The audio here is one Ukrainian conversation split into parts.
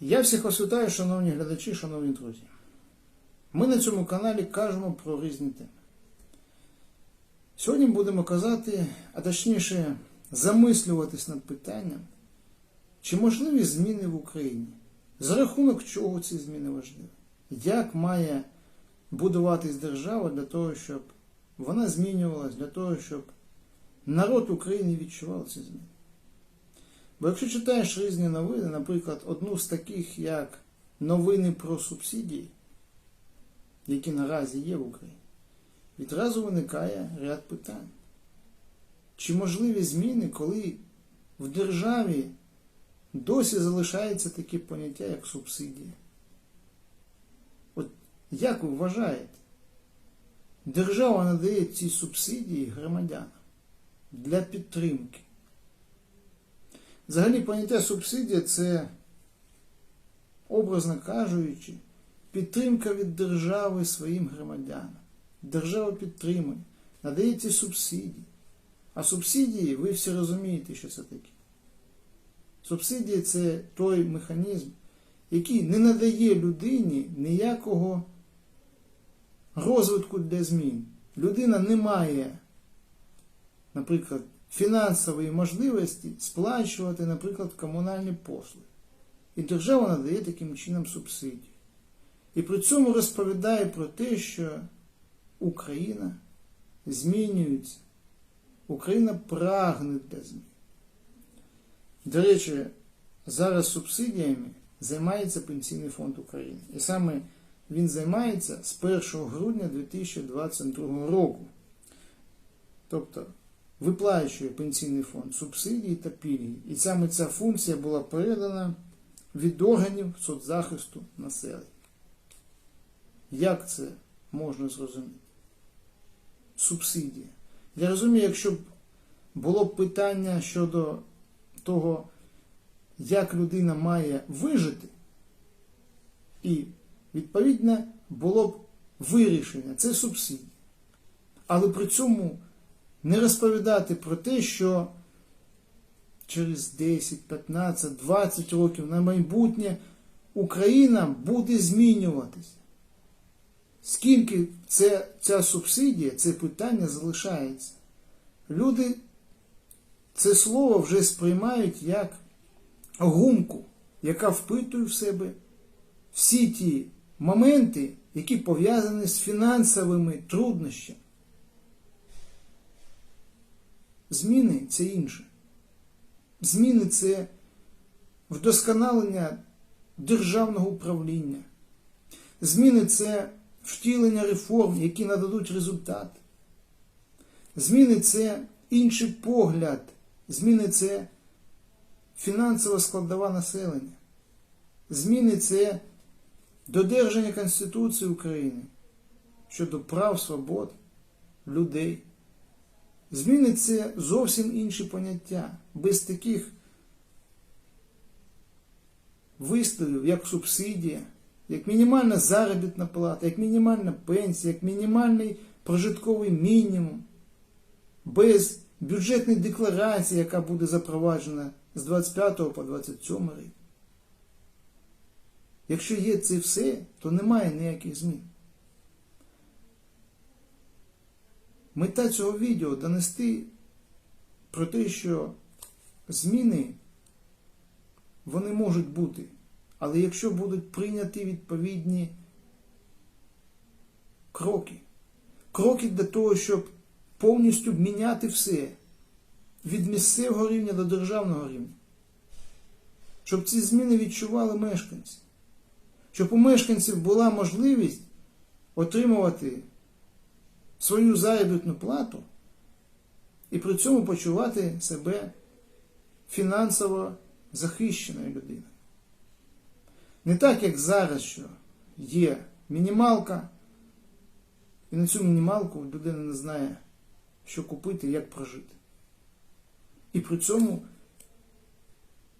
Я всіх вас вітаю, шановні глядачі, шановні друзі. Ми на цьому каналі кажемо про різні теми. Сьогодні будемо казати, а точніше, замислюватись над питанням, чи можливі зміни в Україні, за рахунок чого ці зміни важливі, як має будуватись держава для того, щоб вона змінювалась, для того, щоб народ України відчував ці зміни. Бо якщо читаєш різні новини, наприклад, одну з таких, як новини про субсидії, які наразі є в Україні, відразу виникає ряд питань. Чи можливі зміни, коли в державі досі залишається таке поняття, як субсидія? От як ви вважаєте? Держава надає ці субсидії громадянам для підтримки. Взагалі поняття субсидія це, образно кажучи, підтримка від держави своїм громадянам. Держава підтримує, надає ці субсидії. А субсидії, ви всі розумієте, що це таке. Субсидії це той механізм, який не надає людині ніякого розвитку для змін. Людина не має, наприклад, фінансової можливості сплачувати, наприклад, комунальні послуги. І держава надає таким чином субсидії. І при цьому розповідає про те, що Україна змінюється. Україна прагне для змін. До речі, зараз субсидіями займається Пенсійний фонд України. І саме він займається з 1 грудня 2022 року. Тобто виплачує пенсійний фонд субсидії та пільги. І саме ця функція була передана від органів соцзахисту населення. Як це можна зрозуміти? Субсидія. Я розумію, якщо б було б питання щодо того, як людина має вижити, і, відповідно, було б вирішення, це субсидія. Але при цьому не розповідати про те, що через 10, 15, 20 років на майбутнє Україна буде змінюватися. Скільки це, ця субсидія, це питання залишається. Люди це слово вже сприймають як гумку, яка впитує в себе всі ті моменти, які пов'язані з фінансовими труднощами. Зміни це інше. Зміни це вдосконалення державного управління. Зміни це втілення реформ, які нададуть результат. Зміни це інший погляд. Зміни це фінансова складова населення. Зміни це додержання Конституції України щодо прав свобод людей. Зміни це зовсім інші поняття. Без таких висловів, як субсидія, як мінімальна заробітна плата, як мінімальна пенсія, як мінімальний прожитковий мінімум, без бюджетної декларації, яка буде запроваджена з 25 по 27 рік. Якщо є це все, то немає ніяких змін. Мета цього відео донести про те, що зміни вони можуть бути, але якщо будуть прийняті відповідні кроки, кроки для того, щоб повністю міняти все від місцевого рівня до державного рівня, щоб ці зміни відчували мешканці, щоб у мешканців була можливість отримувати свою заробітну плату і при цьому почувати себе фінансово захищеною людиною. Не так, як зараз, що є мінімалка, і на цю мінімалку людина не знає, що купити, як прожити. І при цьому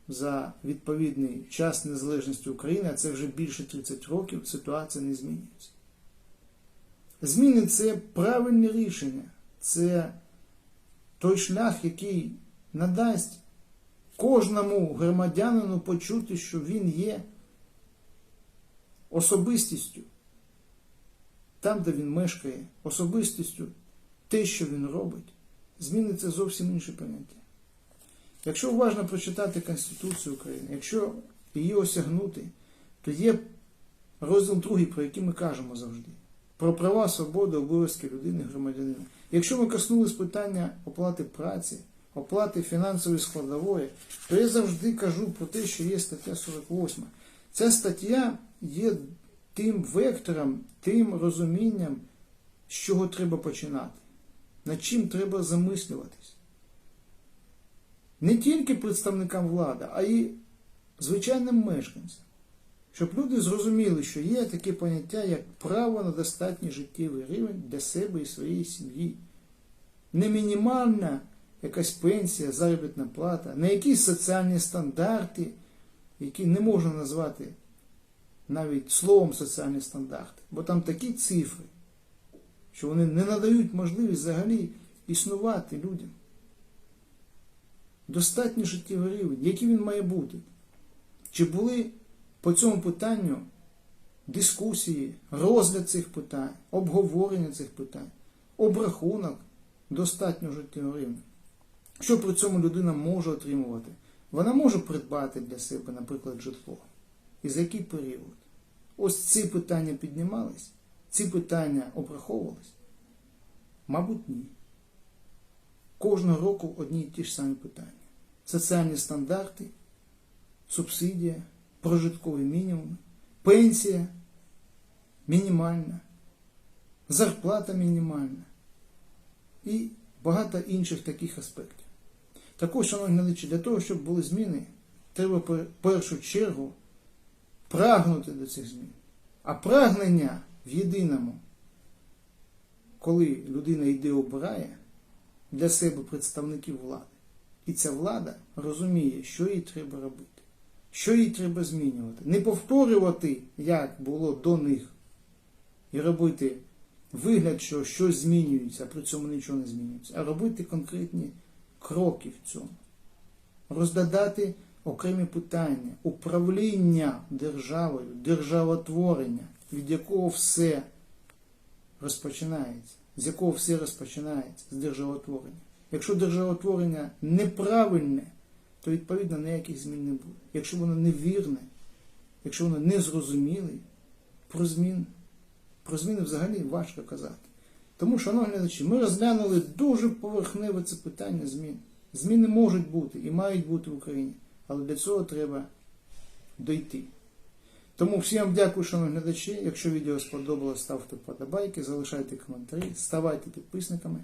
за відповідний час незалежності України, а це вже більше 30 років, ситуація не змінюється. Зміни це правильне рішення, це той шлях, який надасть кожному громадянину почути, що він є особистістю, там, де він мешкає, особистістю, те, що він робить, зміниться зовсім інше поняття. Якщо уважно прочитати Конституцію України, якщо її осягнути, то є розділ другий, про який ми кажемо завжди. Про права, свободи, обов'язки людини, громадянина. Якщо ми коснулись питання оплати праці, оплати фінансової складової, то я завжди кажу про те, що є стаття 48. Ця стаття є тим вектором, тим розумінням, з чого треба починати, над чим треба замислюватись. Не тільки представникам влади, а й звичайним мешканцям. Щоб люди зрозуміли, що є таке поняття, як право на достатній життєвий рівень для себе і своєї сім'ї. Не мінімальна якась пенсія, заробітна плата, не якісь соціальні стандарти, які не можна назвати навіть словом соціальні стандарти, бо там такі цифри, що вони не надають можливість взагалі існувати людям. Достатній життєвий рівень, який він має бути. Чи були по цьому питанню дискусії, розгляд цих питань, обговорення цих питань, обрахунок достатньо життєвого рівня. Що при цьому людина може отримувати? Вона може придбати для себе, наприклад, житло. І за який період? Ось ці питання піднімались, ці питання обраховувались? Мабуть, ні. Кожного року одні й ті ж самі питання. Соціальні стандарти, субсидія, прожитковий мінімум, пенсія мінімальна, зарплата мінімальна і багато інших таких аспектів. Також, шановні глядачі, для того, щоб були зміни, треба в першу чергу прагнути до цих змін. А прагнення в єдиному, коли людина йде обирає для себе представників влади. І ця влада розуміє, що їй треба робити, що їй треба змінювати. Не повторювати, як було до них, і робити вигляд, що щось змінюється, а при цьому нічого не змінюється, а робити конкретні кроки в цьому. Роздадати окремі питання, управління державою, державотворення, від якого все розпочинається, з якого все розпочинається, з державотворення. Якщо державотворення неправильне, то відповідно ніяких змін не буде. Якщо воно невірне, якщо воно незрозуміле, про змін, про зміни взагалі важко казати. Тому, шановні глядачі, ми розглянули дуже поверхневе це питання змін. Зміни можуть бути і мають бути в Україні, але для цього треба дойти. Тому всім дякую, шановні глядачі. Якщо відео сподобалось, ставте вподобайки, залишайте коментарі, ставайте підписниками.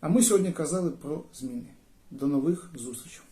А ми сьогодні казали про зміни. До нових зустрічей!